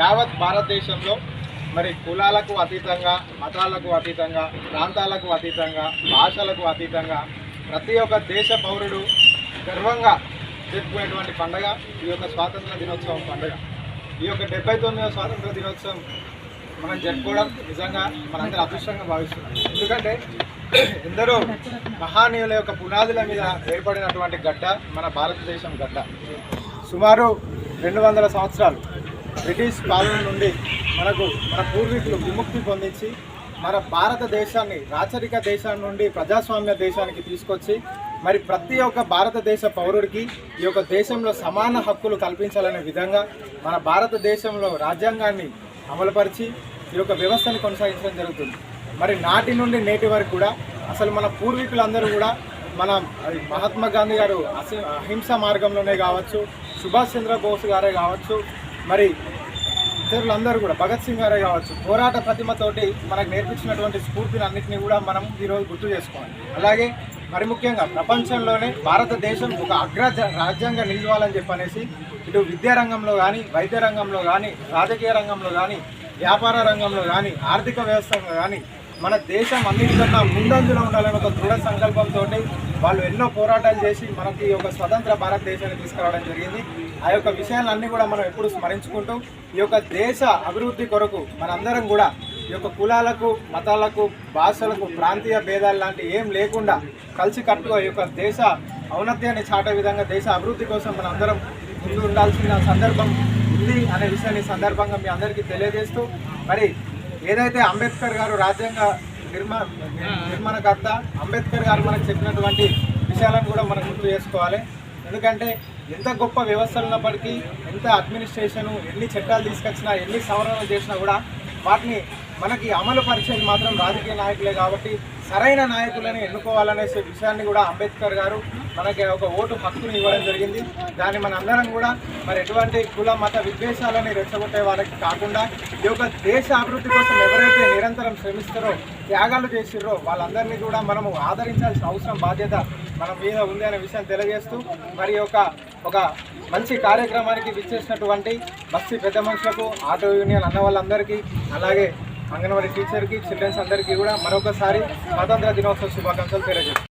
యావత్ భారతదేశంలో మరి కులాలకు అతీతంగా మతాలకు అతీతంగా ప్రాంతాలకు అతీతంగా భాషలకు అతీతంగా ప్రతి ఒక్క దేశ పౌరుడు గర్వంగా జరుపుకునేటువంటి పండుగ ఈ యొక్క స్వాతంత్ర దినోత్సవం పండుగ. ఈ యొక్క డెబ్బై తొమ్మిదవ స్వాతంత్ర దినోత్సవం మనం జరుపుకోవడం నిజంగా మనందరూ అదృష్టంగా భావిస్తున్నాం. ఎందుకంటే ఎందరో మహానీయుల యొక్క పునాదుల మీద ఏర్పడినటువంటి గడ్డ మన భారతదేశం గడ్డ. సుమారు రెండు వందల సంవత్సరాలు బ్రిటిష్ పాలన నుండి మనకు మన పూర్వీకులు విముక్తి పొందించి మన భారతదేశాన్ని రాచరిక దేశం నుండి ప్రజాస్వామ్య దేశానికి తీసుకొచ్చి మరి ప్రతి ఒక్క భారతదేశ పౌరుడికి ఈ యొక్క దేశంలో సమాన హక్కులు కల్పించాలనే విధంగా మన భారతదేశంలో రాజ్యాంగాన్ని అమలుపరిచి ఈ యొక్క వ్యవస్థను కొనసాగించడం జరుగుతుంది. మరి నాటి నుండి నేటి వరకు కూడా అసలు మన పూర్వీకులందరూ కూడా మన మహాత్మా గాంధీ గారు అహింస మార్గంలోనే కావచ్చు సుభాష్ చంద్రబోస్ గారే కావచ్చు మరి ఇతరులందరూ కూడా భగత్ సింగ్ గారే కావచ్చు పోరాట ప్రతిమతోటి మనకు నేర్పించినటువంటి స్ఫూర్తిని అన్నింటినీ కూడా మనం ఈరోజు గుర్తు చేసుకోవాలి. అలాగే మరి ముఖ్యంగా ప్రపంచంలోనే భారతదేశం ఒక అగ్ర రాజ్యాంగ నిలవాలని చెప్పనేసి ఇటు విద్యా రంగంలో కానీ వైద్య రంగంలో కానీ రాజకీయ రంగంలో కానీ వ్యాపార రంగంలో కానీ ఆర్థిక వ్యవస్థలో కానీ మన దేశం అన్నిటికన్నా ముందంజలో ఉండాలని ఒక దృఢ సంకల్పంతో వాళ్ళు ఎన్నో పోరాటాలు చేసి మనకి ఒక స్వతంత్ర భారతదేశాన్ని తీసుకురావడం జరిగింది. ఆ యొక్క విషయాలన్నీ కూడా మనం ఎప్పుడు స్మరించుకుంటూ ఈ యొక్క దేశ అభివృద్ధి కొరకు మనందరం కూడా ఈ యొక్క కులాలకు మతాలకు భాషలకు ప్రాంతీయ భేదాలు లాంటి ఏం లేకుండా కలిసి కట్టుగా ఈ యొక్క దేశ ఔన్నత్యాన్ని చాటే విధంగా దేశ అభివృద్ధి కోసం మనం అందరం ముందు ఉండాల్సిన సందర్భం ఉంది అనే విషయాన్ని ఈ సందర్భంగా మీ అందరికీ తెలియజేస్తూ మరి ఏదైతే అంబేద్కర్ గారు రాజ్యాంగ నిర్మా నిర్మాణకర్త అంబేద్కర్ గారు మనకు చెప్పినటువంటి విషయాలను కూడా మనం గుర్తు చేసుకోవాలి. ఎందుకంటే ఎంత గొప్ప వ్యవస్థలు ఉన్నప్పటికీ ఎంత అడ్మినిస్ట్రేషను ఎన్ని చట్టాలు తీసుకొచ్చినా ఎన్ని సవరణలు చేసినా కూడా వాటిని మనకి అమలు పరిచేది మాత్రం రాజకీయ నాయకులే కాబట్టి సరైన నాయకులను ఎన్నుకోవాలనే విషయాన్ని కూడా అంబేద్కర్ గారు మనకి ఒక ఓటు హక్కుని ఇవ్వడం జరిగింది. దాన్ని మన అందరం కూడా మరి ఎటువంటి కుల మత విద్వేషాలని రెచ్చగొట్టే వాళ్ళకి కాకుండా ఈ యొక్క దేశ అభివృద్ధి కోసం ఎవరైతే నిరంతరం శ్రమిస్తారో త్యాగాలు చేసిర్రో వాళ్ళందరినీ కూడా మనము ఆదరించాల్సిన అవసరం బాధ్యత మన మీద ఉంది అనే విషయం తెలియజేస్తూ మరి ఒక ఒక మంచి కార్యక్రమానికి విచ్చేసినటువంటి బస్సు పెద్ద మనుషులకు ఆటో యూనియన్ అన్న వాళ్ళందరికీ అలాగే అంగన్వాడీ టీచర్కి చిల్డ్రన్స్ అందరికీ కూడా మరొకసారి స్వాతంత్ర దినోత్సవ శుభాకాంక్షలు తెలియజేస్తాను